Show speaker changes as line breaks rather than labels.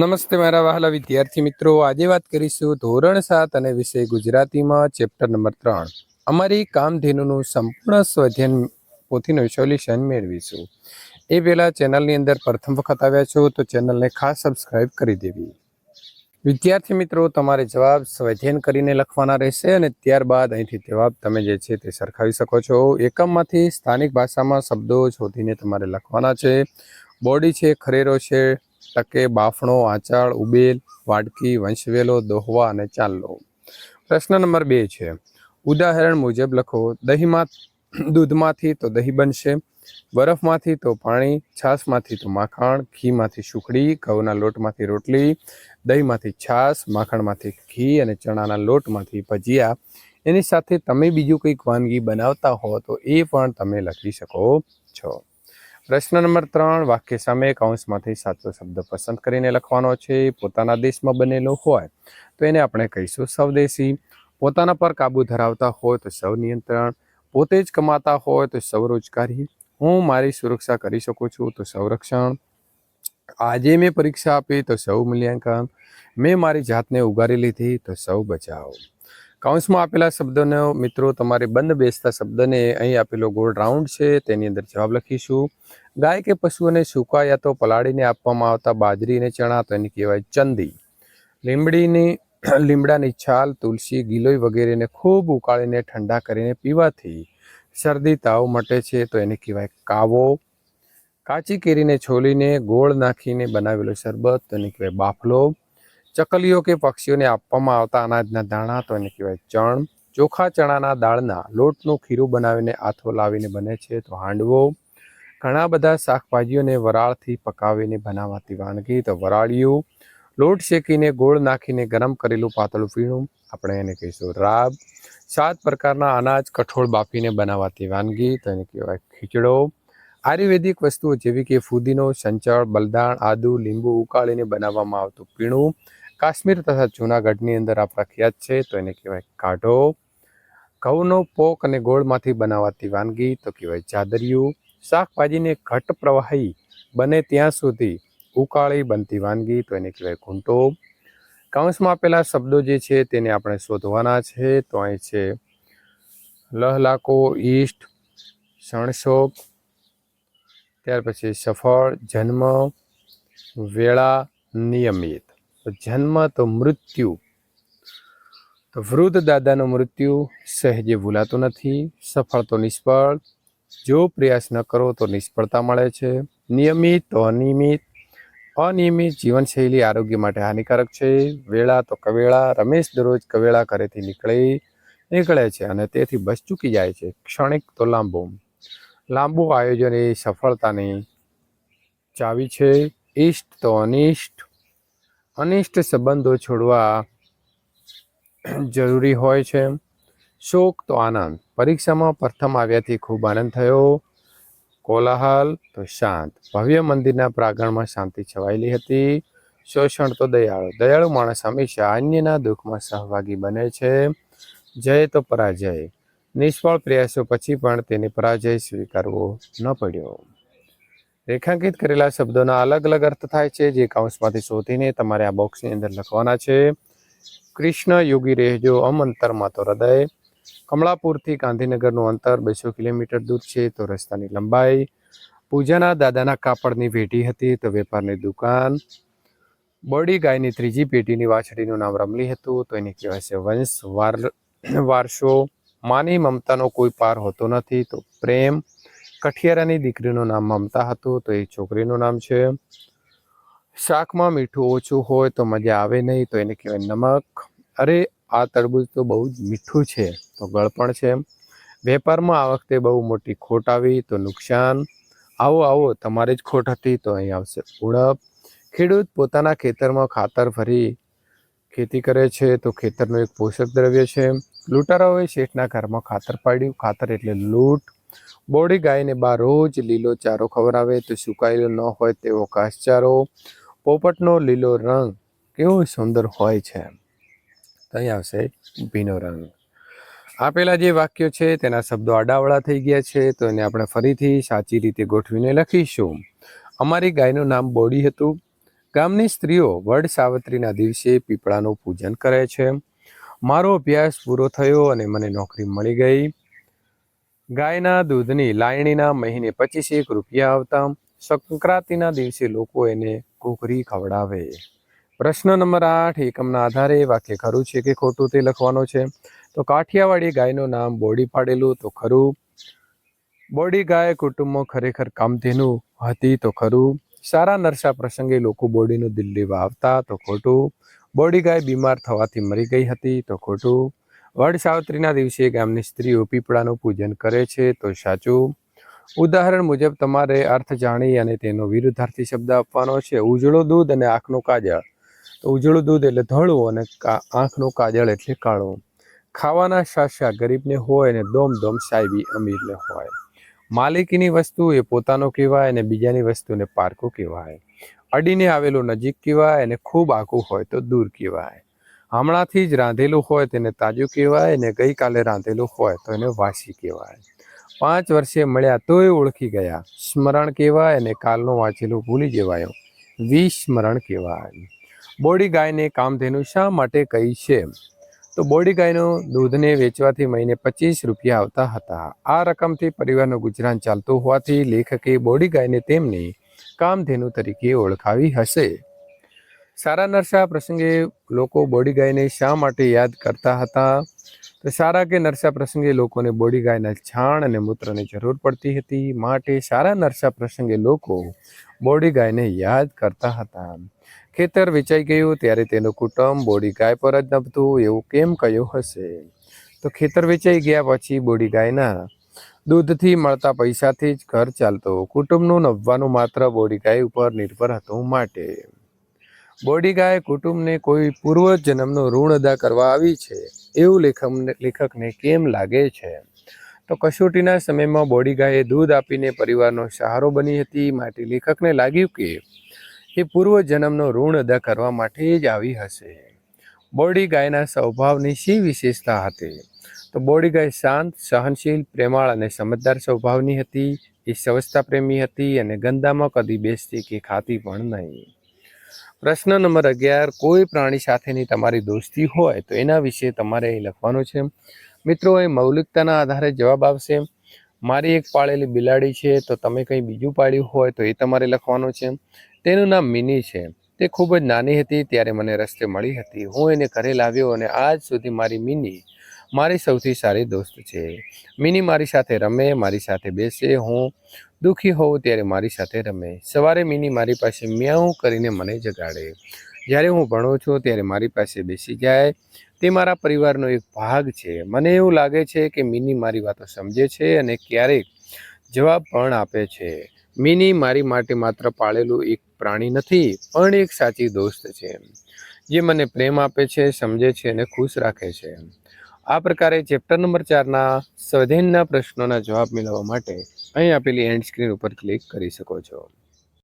નમસ્તે મારા વહાલા વિદ્યાર્થી મિત્રો. આજે વાત કરીશું ધોરણ સાત અને વિષય ગુજરાતીમાં, ચેપ્ટર નંબર ત્રણ. અમારી કામધેનુનું સંપૂર્ણ સ્વધ્યન પોથીનું સોલ્યુશન મેળવીશું. એ પહેલાં ચેનલની અંદર પ્રથમ વખત આવ્યા છો તો ચેનલને ખાસ સબસ્ક્રાઇબ કરી દેવી. વિદ્યાર્થી મિત્રો, તમારે જવાબ સ્વધ્યન કરીને લખવાના રહેશે અને ત્યારબાદ અહીંથી જવાબ તમે જે છે તે સરખાવી શકો છો. એકમમાંથી સ્થાનિક ભાષામાં શબ્દો શોધીને તમારે લખવાના છે. બોડી છે, ખરેરો છે ટકે બાફણો, આંચાળ, ઉબેલ, વાડકી, વંશવેલો, દોહવા અને ચાંદલો. પ્રશ્ન નંબર બે છે. ઉદાહરણ મુજબ લખો, દહીંમાં દૂધમાંથી તો દહીં બનશે, બરફમાંથી તો પાણી, છાશમાંથી તો માખણ, ઘીમાંથી સુખડી, ઘઉંના લોટમાંથી રોટલી, દહીંમાંથી છાશ, માખણમાંથી ઘી અને ચણાના લોટમાંથી ભજીયા. એની સાથે તમે બીજું કંઈક વાનગી બનાવતા હો તો એ પણ તમે લખી શકો છો. પ્રશ્ન નંબર ત્રણ, વાક્ય સામે કૌંસમાંથી સાચો શબ્દ પસંદ કરીને લખવાનો છે. પોતાના દેશમાં બનેલો હોય તો એને આપણે કહીશું સ્વદેશી. પોતાના પર કાબુ ધરાવતા હોય તો સૌ નિયંત્રણ. પોતે જ કમાતા હોય તો સ્વરોજગારી હું મારી સુરક્ષા કરી શકું છું તો સંરક્ષણ. આજે મેં પરીક્ષા આપી તો સૌ મૂલ્યાંકન. મેં મારી જાતને ઉગારી લીધી તો સૌ બચાવ. કૌંસમાં આપેલા શબ્દોનો, મિત્રો, તમારે બંધ બેસતા શબ્દને અહીં આપેલો ગોળ રાઉન્ડ છે, તેની અંદર જવાબ લખીશું. ગાય કે પશુઓને સૂકા યા તો પલાળીને આપવામાં આવતા બાજરી અને ચણા, તો એને કહેવાય ચંદી. લીમડીની, લીમડાની છાલ, તુલસી, ગિલોય વગેરેને ખૂબ ઉકાળીને ઠંડા કરીને પીવાથી શરદી, તાવ મટે છે, તો એને કહેવાય કાવો. કાચી કેરીને છોલીને ગોળ નાખીને બનાવેલો શરબત, તો એને કહેવાય બાફલો. ચકલીઓ કે પક્ષીઓને આપવામાં આવતા અનાજના દાણા તો એને કહેવાય ચણ. ચોખા ચણાના દાળના લોટનું ખીરું બનાવીને આથો લાવીને બને છે તો હાંડવો. ઘણા બધા શાકભાજીઓને વરાળથી પકાવીને બનાવાતી વાનગી તો વરાળિયું લોટ શેકીને ગોળ નાખીને ગરમ કરેલું પાતળું પીણું આપણે એને કહીશું રાબ. સાત પ્રકારના અનાજ કઠોળ બાફીને બનાવાતી વાનગી તો એને કહેવાય ખીચડો. આયુર્વેદિક વસ્તુઓ જેવી કે ફુદીનો, સંચળ, બલદાણ, આદુ, લીંબુ ઉકાળીને બનાવવામાં આવતું પીણું. કાશ્મીર તથા જૂનાગઢની અંદર આ પ્રખ્યાત છે, તો એને કહેવાય કાઢો. ઘઉંનો પોક અને ગોળમાંથી બનાવાતી વાનગી, તો કહેવાય જાદરિયું શાકભાજીને ઘટ પ્રવાહી બને ત્યાં સુધી ઉકાળી બનતી વાનગી, તો એને કહેવાય ઘૂંટો. કૌંસમાં આપેલા શબ્દો જે છે તેને આપણે શોધવાના છે, તો અહીં છે લહલાકો ઈષ્ટ શણશોક ત્યાર પછી સફળ, જન્મ, વેળા, નિયમિત. તો જન્મ તો મૃત્યુ. તો વૃદ્ધ દાદાનું મૃત્યુ, સહેજે ભૂલાતું નથી, સફળ તો નિષ્ફળ, જો પ્રયાસ ન કરો તો નિષ્ફળતા મળે છે. નિયમિત, તો અનિયમિત. અનિયમિત જીવનશૈલી આરોગ્ય માટે હાનિકારક છે. વેળા તો કવેળા, રમેશ દરરોજ કવેળા ઘરેથી નીકળે નીકળે છે અને તેથી બસ ચૂકી જાય છે. ક્ષણિક તો લાંબો. લાંબુ આયોજન એ સફળતાની ચાવી છે. ઈષ્ટ તો અનિષ્ટ. અનિષ્ટ સંબંધો છોડવા જરૂરી હોય છે. શોક તો આનંદ. પરીક્ષામાં પ્રથમ આવ્યાથી ખૂબ આનંદ થયો. કોલાહલ તો શાંત. ભવ્ય મંદિરના પ્રાંગણમાં શાંતિ છવાયેલી હતી. શોષણ તો દયાળુ. દયાળુ માણસ હંમેશા અન્યના દુઃખમાં સહભાગી બને છે. જય તો પરાજય. નિષ્ફળ પ્રયાસો પછી પણ તેને પરાજય સ્વીકારવો ન પડ્યો. રેખાંકિત કરેલા શબ્દોના અલગ અલગ અર્થ થાય છે. જે કાઉન્સમાંથી શોધીને તમારે આ બોક્સની અંદર લખવાના છે. કૃષ્ણ યોગી રહેજો અમ અંતરમાં તો હૃદય. કમળાપુરથી ગાંધીનગરનું અંતર બસો કિલોમીટર દૂર છે તો રસ્તાની લંબાઈ. પૂજાના દાદાના કાપડની પેઢી હતી તો વેપારની દુકાન. બોડી ગાયની ત્રીજી પેઢીની વાછડીનું નામ રમલી હતું તો એને કહેવાય છે વંશ. વાર, વારસો. માની મમતાનો કોઈ પાર હોતો નથી તો પ્રેમ. કઠિયારાની દીકરીનું નામ મમતા હતું, તો એ છોકરીનું નામ છે. શાકમાં મીઠું ઓછું હોય તો મજા આવે નહીં, તો એને કહેવાય નમક. અરે, આ તરબૂચ તો બહુ જ મીઠું છે, તો ગળપણ છે. વેપારમાં આ વખતે બહુ મોટી ખોટ આવી, તો નુકસાન. આવો આવો, તમારે જ ખોટ હતી, તો અહીં આવશે ઉણપ. ખેડૂત પોતાના ખેતરમાં ખાતર ભરી ખેતી કરે છે, તો ખેતરનું એક પોષક દ્રવ્ય છે. લૂંટારાઓએ શેઠના ઘરમાં ખાતર પાડ્યું. ખાતર એટલે લૂંટ. બોડી ગાયને બહાર રોજ લીલો ચારો ખવડાવે તો સુકાયેલો ન હોય તેવો ઘાસચારો, પોપટનો લીલો રંગ કેવો સુંદર હોય છે. અહીં આવશે ભીનો રંગ. આપેલા જે વાક્યો છે તેના શબ્દો આડાવડા થઈ ગયા છે તો એને આપણે ફરીથી સાચી રીતે ગોઠવીને લખીશું. અમારી ગાયનું નામ બોડી હતું. ગામની સ્ત્રીઓ વડ સાવત્રીના દિવસે પીપળાનું પૂજન કરે છે. મારો અભ્યાસ પૂરો થયો અને મને નોકરી મળી ગઈ. ગાયના દૂધની લાયણીના મહિને પચીસેક રૂપિયા આવતા સંક્રાંતિના દિવસે લોકો એને કુકરી ખવડાવે. પ્રશ્ન નંબર આઠ, એકમના આધારે વાક્ય ખરું છે કે ખોટું તે લખવાનો છે? તો કાઠિયાવાડી ગાયનું નામ બોડી પાડેલું તો ખરું. બોડી ગાય કુટુંબમાં ખરેખર કામધેનુ હતી તો ખરું. સારા નરસા પ્રસંગે લોકો બોડીનું દિલ્હી વાવતા તો ખોટું. બોડી ગાય બીમાર થવાથી મરી ગઈ હતી તો ખોટું. વડ સાવત્રીના દિવસે ગામની સ્ત્રીઓ પીપળાનું પૂજન કરે છે, તો સાચું. ઉદાહરણ મુજબ, તમારે અર્થ જાણી અને તેનો વિરુદ્ધાર્થી શબ્દ આપવાનો છે. ઉજળું દૂધ અને આંખનું કાજળ. તો ઉજળું દૂધ એટલે ધોળું અને આંખનું કાજળ એટલે કાળું. ખાવાના શાશા ગરીબને હોય અને દોમ દોમ સાહેબી અમીરને હોય. માલિકીની વસ્તુ એ પોતાનો કહેવાય અને બીજાની વસ્તુને પારકું કહેવાય. અડીને આવેલું નજીક કહેવાય અને ખૂબ આખું હોય તો દૂર કહેવાય. હમણાંથી જ રાંધેલું હોય તેને તાજું કહેવાય અને ગઈકાલે રાંધેલું હોય તો એને વાસી કહેવાય. પાંચ વર્ષે મળ્યા તોય ઓળખી ગયા. સ્મરણ કહેવાય અને કાલનું વાંચેલું ભૂલી જવાયો. વિસ્મરણ કહેવાય. બોડી ગાયને કામધેનુ શા માટે કહી છે? તો બોડી ગાયનું દૂધને વેચવાથી મહિને પચીસ રૂપિયા આવતા હતા. આ રકમથી પરિવારનું ગુજરાન ચાલતું હોવાથી લેખકે બોડી ગાયને તેમની કામધેનુ તરીકે ઓળખાવી હશે. સારા નરસા પ્રસંગે લોકો બોડી ગાયને શા માટે યાદ કરતા હતા? તો સારા કે નરસા પ્રસંગે લોકોને બોડી ગાયના છાણ અને મૂત્રની જરૂર પડતી હતી માટે સારા નરસા પ્રસંગે લોકો બોડી ગાયને યાદ કરતા હતા. ખેતર વેચાઈ ગયું ત્યારે તેનું કુટુંબ બોડી ગાય પર જ નભતું એવું કેમ કહ્યું હશે? તો ખેતર વેચાઈ ગયા પછી બોડી ગાયના દૂધથી મળતા પૈસાથી જ ઘર ચાલતો કુટુંબનું નભવાનું માત્ર બોડી ગાય ઉપર નિર્ભર હતું માટે. બોડી ગાય કુટુંબને કોઈ પૂર્વ જન્મનો ઋણ અદા કરવા આવી છે એવું લેખકને લેખકને કેમ લાગે છે? તો કસોટીના સમયમાં બોડી ગાયે દૂધ આપીને પરિવારનો સહારો બની હતી. માટે લેખકને લાગ્યું કે એ પૂર્વ જન્મનો ઋણ અદા કરવા માટે જ આવી હશે. બોડી ગાયના સ્વભાવની શી વિશેષતા હતી? તો બોડી ગાય શાંત, સહનશીલ, પ્રેમાળ અને સમજદાર સ્વભાવની હતી. એ સ્વચ્છતા પ્રેમી હતી અને ગંદામાં કદી બેસતી કે ખાતી પણ નહીં. પ્રશ્ન નંબર અગિયાર, કોઈ પ્રાણી સાથેની તમારી દોસ્તી હોય તો એના વિશે તમારે લખવાનું છે. મિત્રો એ મૌલિકતાના આધારે જવાબ આવશે. મારી એક પાળેલી બિલાડી છે, તો તમે કંઈ બીજું પાળ્યું હોય તો એ તમારે લખવાનું છે. તેનું નામ મિની છે. તે ખૂબ જ નાની હતી, ત્યારે મને રસ્તે મળી હતી. હું એને ઘરે લાવ્યો અને આજ સુધી મારી મિની મારી સૌથી સારી દોસ્ત છે. મિની મારી સાથે રમે, મારી સાથે બેસે, હું દુઃખી હોઉં ત્યારે મારી સાથે રમે. સવારે મિની મારી પાસે મ્યાઉં કરીને મને જગાડે. જ્યારે હું ભણું છું ત્યારે મારી પાસે બેસી જાય. તે મારા પરિવારનો એક ભાગ છે. મને એવું લાગે છે કે મિની મારી વાતો સમજે છે અને ક્યારેક જવાબ પણ આપે છે. મિની મારી માટે માત્ર પાળેલું એક પ્રાણી નથી, પણ એક સાચી દોસ્ત છે, જે મને પ્રેમ આપે છે, સમજે છે અને ખુશ રાખે છે. આ પ્રકારે ચેપ્ટર નંબર ચારના સ્વધેનના પ્રશ્નોના જવાબ મેળવવા માટે અહીં આપેલી એન્ડ સ્ક્રીન ઉપર ક્લિક કરી શકો છો.